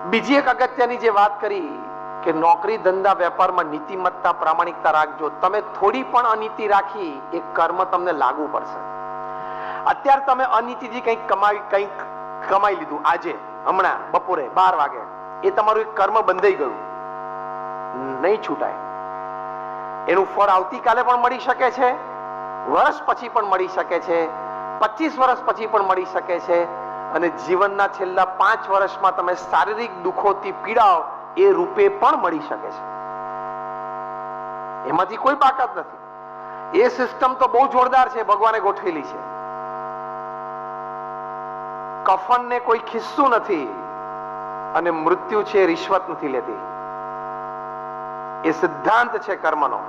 બીજી એક અગત્યની જે વાત કરી કે નોકરી ધંધા વેપારમાં નીતિમત્તા, પ્રામાણિકતા રાખજો. તમે થોડી પણ અનીતિ રાખી, એ કર્મ તમને લાગુ પડશે. અત્યારે તમે અનીતિથી કંઈક કમાવી, કંઈક કમાઈ લીધું. આજે, હમણાં, બપોરે, બાર વાગે. એ તમારું એક કર્મ બંધાઈ ગયું. નહીં છૂટાય. એનું ફળ આવતીકાલે પણ મળી શકે છે. વર્ષ પછી પણ મળી શકે છે. પચીસ વર્ષ પછી પણ મળી શકે છે. અને જીવનના છેલ્લા પાંચ વર્ષમાં તમે શારીરિક દુઃખોથી પીડાઓ એ રૂપે પણ મળી શકે છે. એમાંથી કોઈ બાકાત નથી. એ સિસ્ટમ તો બહુ જોરદાર છે ભગવાને ગોઠવેલી છે. કફનને કોઈ ખિસ્સું નથી અને મૃત્યુ છે રિશ્વત નથી લેતી. એ સિદ્ધાંત છે કર્મનો.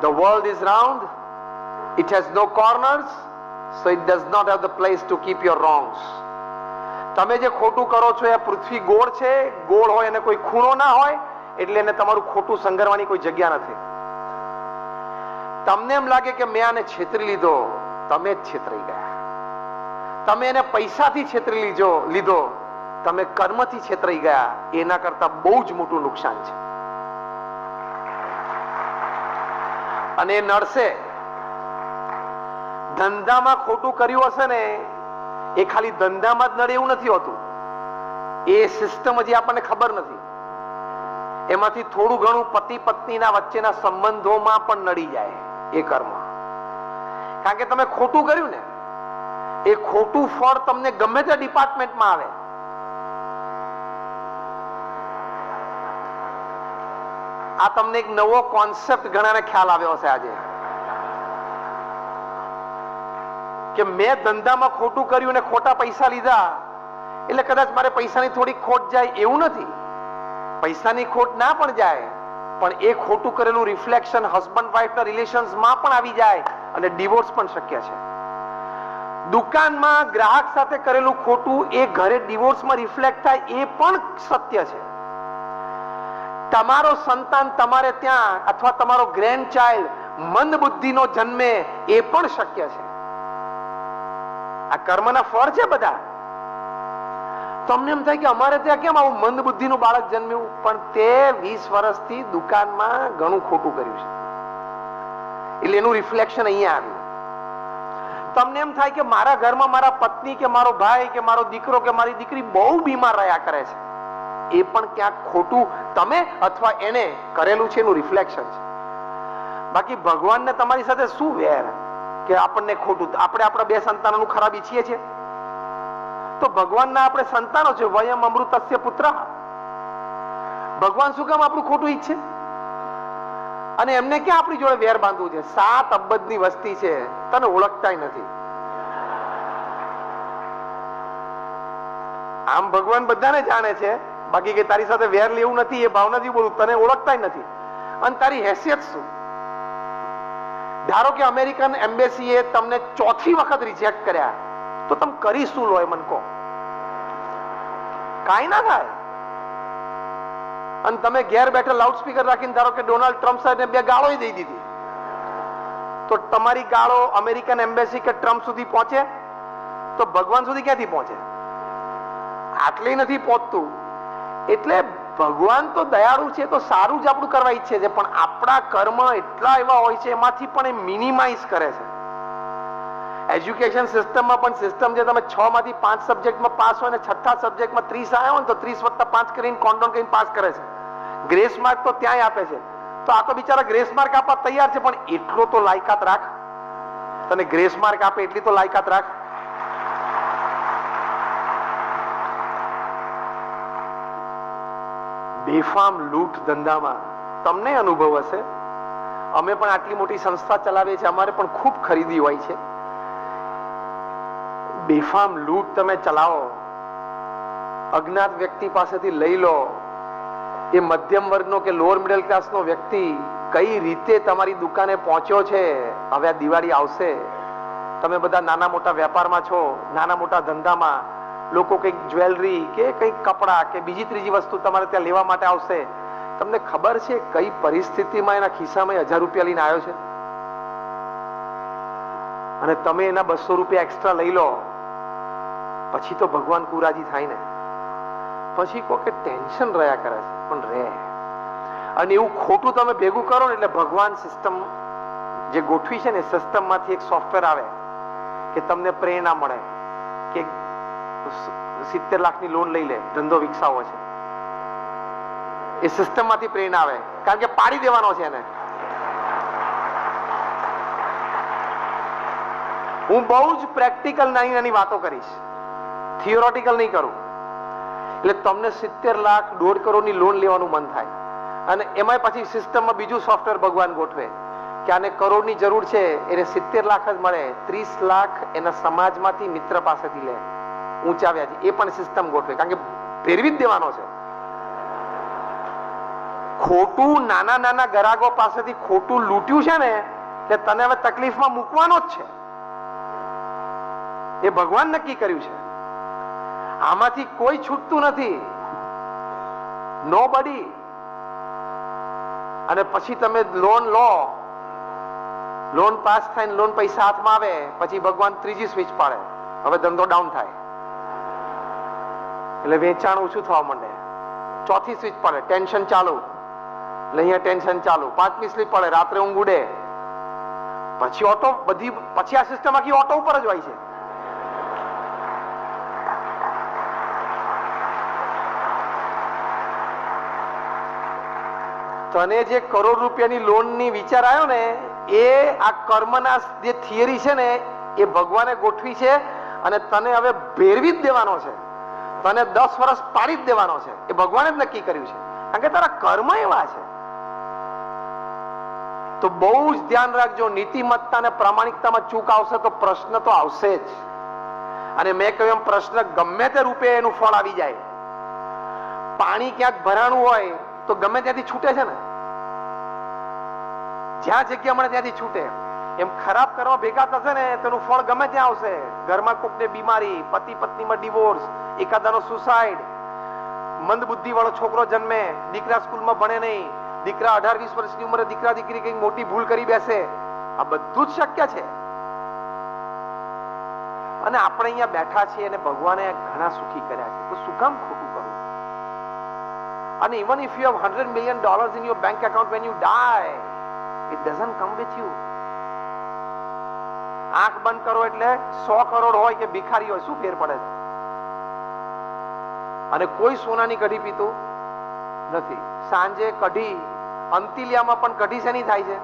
The world is round it has no corners, so it does not have the place to keep your wrongs તમે જે ખોટું કરો છો, એ પૃથ્વી ગોળ છે, ગોળ હોય અને કોઈ ખૂણો ના હોય, એટલે એને તમારું ખોટું સંગરવાની કોઈ જગ્યા નથી. તમને એમ લાગે કે મેં આને છેતરી લીધો, તમે જ છેતરી ગયા. તમે એને પૈસાથી છેતરી લીધો લીધો, તમે કર્મથી છેતરાઈ ગયા, એના કરતા બહુ જ મોટું નુકસાન છે. અને એ નડશે. ધંધામાં ખોટું કર્યું હશે ને, એ ખાલી ધંધામાં જ નડે એવું નથી હોતું. એ સિસ્ટમ હજી આપણને ખબર નથી. એમાંથી થોડું ઘણું પતિ પત્નીના વચ્ચેના સંબંધોમાં પણ નડી જાય એ કર્મ. કારણ કે તમે ખોટું કર્યું ને, એ ખોટું ફળ તમને ગમે તે ડિપાર્ટમેન્ટમાં આવે. આ તમને એક નવો કોન્સેપ્ટ ઘણાને ખ્યાલ આવ્યો હશે આજે. કે મેં ધંધામાં ખોટું કર્યું ને ખોટા પૈસા લીધા, એટલે કદાચ મારે પૈસાની થોડી ખોટ જાય એવું નથી. પૈસાની ખોટ ના પણ જાય, પણ એ ખોટું કરેલું રિફ્લેક્શન હસબન્ડ વાઈફના રિલેશન્સમાં પણ આવી જાય અને ડિવોર્સ પણ શક્ય છે. દુકાનમાં ગ્રાહક સાથે કરેલું ખોટું એ ઘરે ડિવોર્સમાં રિફ્લેક્ટ થાય એ પણ સત્ય છે. તમારો સંતાન તમારે ત્યાં અથવા તમારો ગ્રેન્ડ ચાઇલ્ડ મંદ બુદ્ધિનો જન્મે એ પણ શક્ય છે. આ કર્મના ફળ છે બધા. તમને એમ થાય કે અમારે ત્યાં કેમ આવું મંદ બુદ્ધિનું બાળક જન્મ્યું? પણ તે વીસ વર્ષથી દુકાનમાં ઘણું ખોટું કર્યું છે. એટલે એનું રિફ્લેક્શન અહીંયા આવ્યું. તમને એમ થાય કે મારા ઘરમાં મારા પત્ની કે મારો ભાઈ કે મારો દીકરો કે મારી દીકરી બહુ બીમાર રહ્યા કરે છે. એ પણ ક્યાંક ખોટું તમે અથવા એને કરેલું છે એનું રિફ્લેક્શન છે. બાકી ભગવાનને તમારી સાથે શું વેર? કે આપણને ખોટું આપણે આપણા બે સંતાનોનું ખરાબ ઈચ્છીએ છીએ તો ભગવાનના આપણે સંતાનો છે, વયમ અમૃતસ્ય પુત્ર. ભગવાન શું કામ આપણું ખોટું ઈચ્છે? અને એમને ક્યાં આપણી જોડે વેર બાંધવું છે? સાત અબજની વસ્તી છે. તને ઓળખતાય નથી. આમ ભગવાન બધાને જાણે છે, બાકી કે તારી સાથે વેર લેવું નથી, એ ભાવનાથી બોલું, તને ઓળખતા નથી. અને તારી હેસિયત શું? ધારો કે અમેરિકન એમ્બેસીએ તમને ચોથી વખત રિજેક્ટ કર્યા, તો તમે કરી શું લો એમ કહો કાંઈ ના થાય. અને તમે ઘેર બેઠા લાઉડ સ્પીકર રાખીને ધારો કે ડોનાલ્ડ ટ્રમ્પ સાહેબને બે ગાળો દઈ દીધી. તો તમારી ગાળો અમેરિકન એમ્બેસી કે ટ્રમ્પ સુધી પહોંચે? તો ભગવાન સુધી ક્યાંથી પહોંચે? આટલી નથી પહોંચતું. એટલે ભગવાન તો દયાળુ છે, તો સારું જ આપણું કરવા ઈચ્છે છે, પણ આપણા કર્મ એટલા એવા હોય છે, એમાંથી પણ એ મિનિમાઇઝ કરે છે. એજ્યુકેશન સિસ્ટમમાં પણ સિસ્ટમ જે તમે છ માંથી પાંચ સબ્જેક્ટમાં પાસ હોય ને છઠ્ઠા સબ્જેક્ટમાં ત્રીસ આવ્યા હોય ને તો ત્રીસ વત્તા પાંચ કરીને કોન્ડોન કરીને પાસ કરે છે. ગ્રેસ માર્ક તો ત્યાંય આપે છે. તો આ તો બિચારા ગ્રેસ માર્ક આપવા તૈયાર છે, પણ એટલો તો લાયકાત રાખ. તને ગ્રેસ માર્ક આપે એટલી તો લાયકાત રાખ. બેફામ લૂંટ ધંધામાં. તમને અનુભવ હશે? અમે પણ આટલી મોટી સંસ્થા ચલાવીએ છીએ, અમારે પણ ખૂબ ખરીદી હોય છે. બેફામ લૂંટ તમે ચલાવો. અજ્ઞાત વ્યક્તિ પાસેથી લઈ લો. એ મધ્યમ વર્ગનો કે લોઅર મિડલ ક્લાસનો વ્યક્તિ કઈ રીતે તમારી દુકાને પહોંચ્યો છે? હવે આ દિવાળી આવશે. તમે બધા નાના મોટા વેપારમાં છો, નાના મોટા ધંધામાં. લોકો કંઈક જ્વેલરી કે કંઈક કપડા કે બીજી ત્રીજી વસ્તુ તમારે ત્યાં લેવા માટે આવશે. તમને ખબર છે કઈ પરિસ્થિતિમાં એના ખિસ્સામાં હજાર રૂપિયા લઈને આવ્યો છે? અને તમે એના બસો રૂપિયા એક્સ્ટ્રા લઈ લો, પછી તો ભગવાન કુરાજી થાય ને. પછી કોઈ કે ટેન્શન રહ્યા કરે છે, પણ રે અને એવું ખોટું તમે ભેગું કરો ને એટલે ભગવાન સિસ્ટમ જે ગોઠવી છે ને સિસ્ટમમાંથી એક સોફ્ટવેર આવે, કે તમને પ્રેરણા મળે, કે સિત્તેર લાખની લોન લઈ લે, ધંધો વિકસાવો છે. એ સિસ્ટમમાંથી પ્રેરણા આવે, કારણ કે પાડી દેવાનો છે એને. હું બહુ જ પ્રેક્ટિકલ નાની નાની વાતો કરીશ. થિયોરોટિકલ નહીં કરું. એટલે તમને સિત્તેર લાખ, દોઢ કરોડની લોન લેવાનું મન થાય. અને એમાંય પછી સિસ્ટમમાં બીજું સોફ્ટવેર ભગવાન ગોઠવે કે આને કરોડની જરૂર છે, એને સિત્તેર લાખ જ મળે, ત્રીસ લાખ એના સમાજમાંથી મિત્ર પાસેથી લે. ઊંચા વ્યાજ એ પણ સિસ્ટમ ગોઠવે. કારણ કે ફેરવી જ દેવાનો છે. ખોટું નાના નાના ગરાગો પાસેથી ખોટું લૂંટ્યું છે ને, એટલે તને હવે તકલીફમાં મૂકવાનો જ છે. એ ભગવાન નક્કી કર્યું છે. આમાંથી કોઈ છૂટતું નથી. નો બડી અને પછી તમે લોન લો. લોન પાસ થાય લોન પૈસા હાથમાં આવે, પછી ભગવાન ત્રીજી સ્વિચ પાડે. હવે ધંધો ડાઉન થાય. એટલે વેચાણ ઓછું થવા માંડે. ચોથી સ્વિચ પડે ટેન્શન ચાલુ. એટલે અહીંયા ટેન્શન ચાલુ. પાંચમી સ્લીપ પડે, રાત્રે ઊંઘ ઉડે. પછી ઓટો બધી, પછી આ સિસ્ટમ આખી ઓટો ઉપર જ હોય છે. તને જે કરોડ રૂપિયાની લોનની વિચાર આવ્યો ને, એ આ કર્મના જે થિયરી છે ને, એ ભગવાને ગોઠવી છે અને તને હવે ભેરવી જ દેવાનો છે. તને દસ વર્ષ પાડી જ દેવાનો છે. એ ભગવાને જ નક્કી કર્યું છે. કારણ કે તારા કર્મ એવા છે. તો બહુ જ ધ્યાન રાખજો, નીતિમત્તા અને પ્રામાણિકતામાં ચૂક આવશે તો પ્રશ્ન તો આવશે જ. અને મેં કહ્યું એમ, પ્રશ્ન ગમે તે રૂપે એનું ફળ આવી જાય. પાણી ક્યાંક ભરાણું હોય તો ગમે ત્યાંથી છૂટે છે ને? જ્યાં જગ્યા મળે ત્યાંથી છૂટે. એમ ખરાબ કરવા ભેગા થશે ને તેનું ફળ ગમે ત્યાં આવશે. ઘરમાં કોકને બીમારી પતિ પત્નીમાં ડિવોર્સ એકાદાનો સુસાઇડ મંદ બુદ્ધિ વાળો છોકરો જન્મે દીકરા સ્કૂલમાં ભણે નહીં. દીકરા અઢાર વીસ વર્ષની ઉંમરે દીકરા દીકરી કઈ મોટી ભૂલ કરી બેસે. આ બધું જ શક્ય છે. અને આપણે અહીંયા બેઠા છીએ અને ભગવાને ઘણા સુખી કર્યા છે. તો શું કામ ખોટું કરવું And even if you have 100 million dollars in your bank account when you die, it doesn't come with you. આંખ બંધ કરો એટલે સો કરોડ હોય કે ભિખારી હોય, શું ફેર પડે છે? અને કોઈ સોનાની કઢી પીતું નથી. સાંજે કઢી અંતિલિયામાં પણ કઢી શેની થાય છે?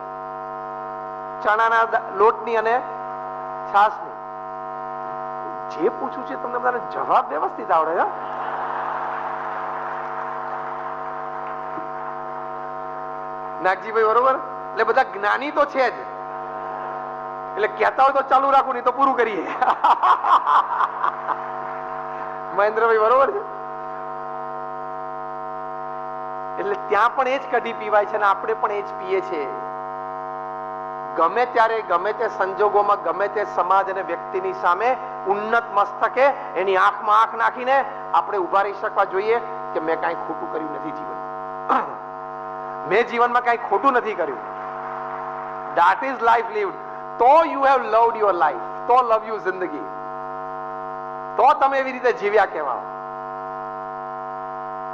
ચણાના લોટની અને છાસની જે પૂછ્યું છે તમને બધાને જવાબ વ્યવસ્થિત આવડે છે નાગજીભાઈ, બરોબર? એટલે બધા જ્ઞાની તો છે જ. એટલે કહેતા હોય તો ચાલુ રાખું, નહીં તો પૂરું કરીએ. મહેન્દ્રભાઈ, બરોબર છે? એટલે ત્યાં પણ એ જ કઢી પીવાય છે અને આપણે પણ એ જ પીએ છીએ. ગમે ત્યારે, ગમે તે સંજોગોમાં, ગમે તે સમાજ અને વ્યક્તિની સામે ઉન્નત મસ્તકે એની આંખમાં આંખ નાખીને આપણે ઊભા રહી શકવા જોઈએ કે મેં કાંઈ ખોટું કર્યું નથી જીવન. મેં જીવનમાં કાંઈ ખોટું નથી કર્યું. That is life lived. તો you have loved your life તો લવ યુ જિંદગી. તો તમે એવી રીતે જીવ્યા કહેવાઓ.